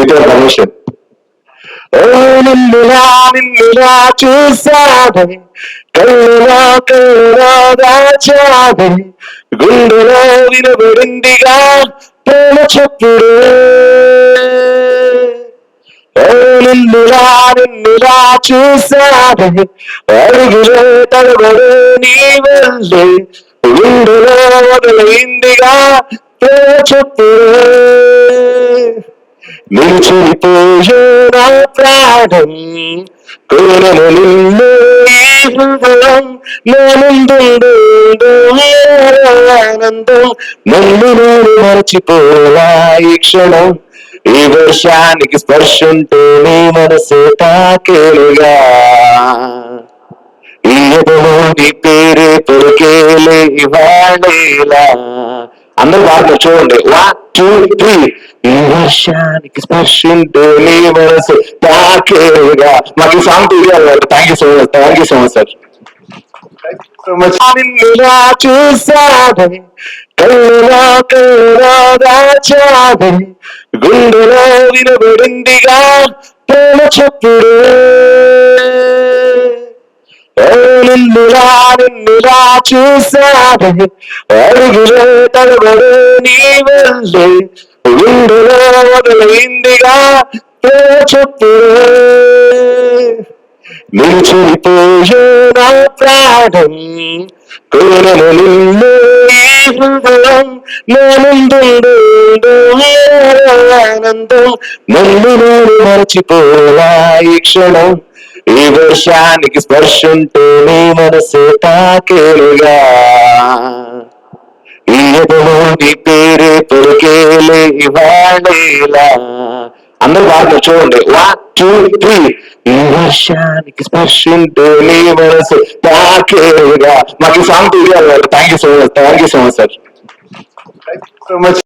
With permission నిన్నులా నిన్నులా చూసావే కళ్ళులా కళ్ళులా దాచావే గుండెలో వినబడిందిగా ప్రేమ చెప్పుడు. నిన్నులా నిన్నులా చూసావే అడుగులే తడబడు నీ వెళ్ళే గుండెలో వదిలిందిగా ప్రేమ చెప్పుడు. నిలిచిపోయే నా ప్రాణం కోరను నిన్ను ఈ హృదయం నా ముందుండు ఆనందం నన్ను నేను మరచిపోలా ఈ క్షణం ఈ వర్షానికి స్పర్శ ఉంటే నీ మనసు తాకేలుగా ఈ ఎదలో నీ పేరే పొరికేలే ఇవాళేలా అందరూ బాగా చూడండి వన్ టూ త్రీ ఈ వర్షానికి స్పర్శింటే నీ మనసు తాకేగా. మాకు ఈ సాంగ్ తెలియాలి thank you so much thank you so much sir నిన్నులా చూసావే కళ్ళులా కళ్ళులా దాచావే. గుండెలో వినబడిందిగా ప్రేమ చెప్పుడు. నిన్నులా నిన్నులా చూసావే అడుగులే తడబడు నీ వెళ్ళి గుండెలో మొదలైందిగా ప్రేమ నిలిచిపోయే నా ప్రాణం కోరను నిన్ను ఈ హృదయం నా ముందుండు ఆనందం నన్ను నేను మరచిపోలా ఈ క్షణం. ఈ వర్షానికి స్పర్శ ఉంటే నీ మనసే తాకేలుగా. ఈ నీ పేరే పొరికేలే ఇవాళేలా. అందరూ బాగా చూడండి. వన్ టూ త్రీ ఈ వర్షానికి స్పర్శింటూ నీ మనసు తాకేలుగా. మాకు సాంగ్ తెలియాలి thank you so much thank you so much sir so much